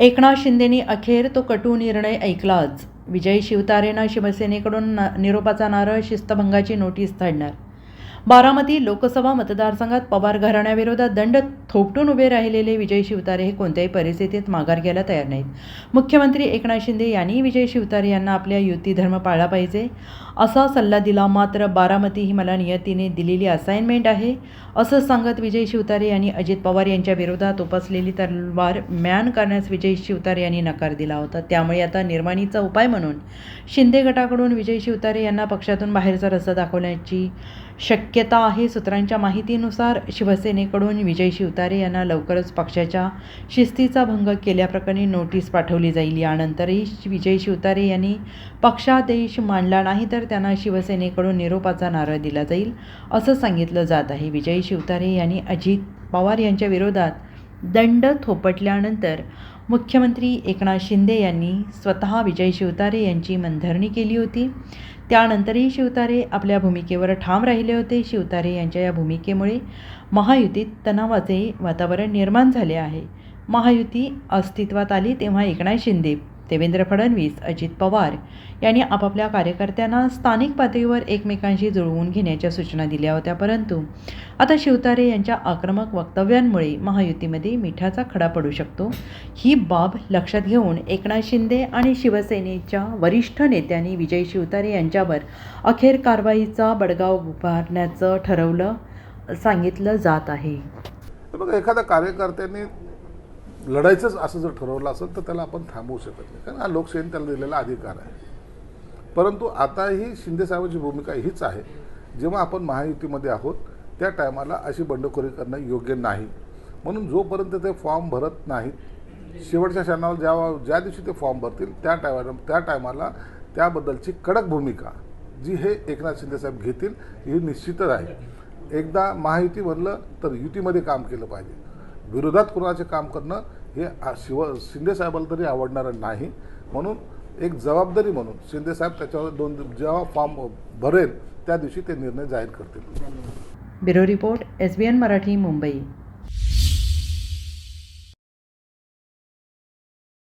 एकनाथ शिंदेनी अखेर तो कटू निर्णय ऐकलाच. विजय शिवतारेनं शिवसेनेकडून ना निरोपाचा नारळ शिस्तभंगाची नोटीस धाडणार बारामती लोकसभा मतदारसंघात पवार घराण्याविरोधात दंड थोपटून उभे राहिलेले विजय शिवतारे हे कोणत्याही परिस्थितीत माघार घ्यायला तयार नाहीत. मुख्यमंत्री एकनाथ शिंदे यांनी विजय शिवतारे यांना आपल्या युती धर्म पाळला पाहिजे. असा सल्ला दिला मात्र बारामती ही मला नियतीने दिलेली असाइनमेंट आहे. असं सांगत विजय शिवतारे यांनी अजित पवार यांच्या विरोधात उपसलेली तलवार म्यान करण्यास विजय शिवतारे यांनी नकार दिला होता. त्यामुळे आता निर्माणीचा उपाय म्हणून शिंदे गटाकडून विजय शिवतारे यांना पक्षातून बाहेरचा रस्ता दाखवण्याची शक्य शक्यता आहे सूत्रांच्या माहितीनुसार शिवसेनेकडून विजय शिवतारे यांना लवकरच पक्षाच्या शिस्तीचा भंग केल्याप्रकरणी नोटीस पाठवली जाईल. यानंतरही विजय शिवतारे यांनी पक्षादेश मांडला नाही तर त्यांना शिवसेनेकडून निरोपाचा नारळ दिला जाईल असं सांगितलं जात आहे. विजय शिवतारे यांनी अजित पवार यांच्या विरोधात दंड थोपटल्यानंतर मुख्यमंत्री एकनाथ शिंदे यांनी स्वतः विजय शिवतारे यांची मनधरणी केली होती. त्यानंतरही शिवतारे आपल्या भूमिकेवर ठाम राहिले होते. शिवतारे यांच्या या भूमिकेमुळे महायुतीत तणावाचे वातावरण निर्माण झाले आहे. महायुती अस्तित्वात आली तेव्हा एकनाथ शिंदे देवेंद्र फडणवीस अजित पवार यांनी आपापल्या कार्यकर्त्यांना स्थानिक पातळीवर एकमेकांशी जुळवून घेण्याच्या सूचना दिल्या होत्या. परंतु आता शिवतारे यांच्या आक्रमक वक्तव्यांमुळे महायुतीमध्ये मिठाचा खडा पडू शकतो. ही बाब लक्षात घेऊन एकनाथ शिंदे आणि शिवसेनेच्या वरिष्ठ नेत्यांनी विजय शिवतारे यांच्यावर अखेर कारवाईचा बडगाव उभारण्याचं ठरवलं सांगितलं जात आहे. तर बघा एखाद्या कार्यकर्त्यांनी लढायचंच असं जर ठरवलं असेल तर त्याला आपण थांबवू शकत नाही. कारण हा लोकशाहीने त्याला दिलेला अधिकार आहे. परंतु आता ही शिंदेसाहेबांची भूमिका हीच आहे. जेव्हा आपण महायुतीमध्ये आहोत त्या टायमाला अशी बंडखोरी करणं योग्य नाही. म्हणून जोपर्यंत ते फॉर्म भरत नाहीत शेवटच्या क्षणाला ज्या ज्या दिवशी ते फॉर्म भरतील त्या टायमाला त्या टायमाला त्याबद्दलची कडक भूमिका जी हे एकनाथ शिंदेसाहेब घेतील ही निश्चितच आहे. एकदा महायुती बनलं तर युतीमध्ये काम केलं पाहिजे. विरोधात कुणाचे काम करणं हे शिव शिंदेसाहेबाला तरी आवडणारं नाही. म्हणून एक जबाबदारी म्हणून शिंदेसाहेब त्याच्यावर दोन जेव्हा फॉर्म भरेल त्या दिवशी ते निर्णय जाहीर करतील. Bureau report S B N Marathi Mumbai.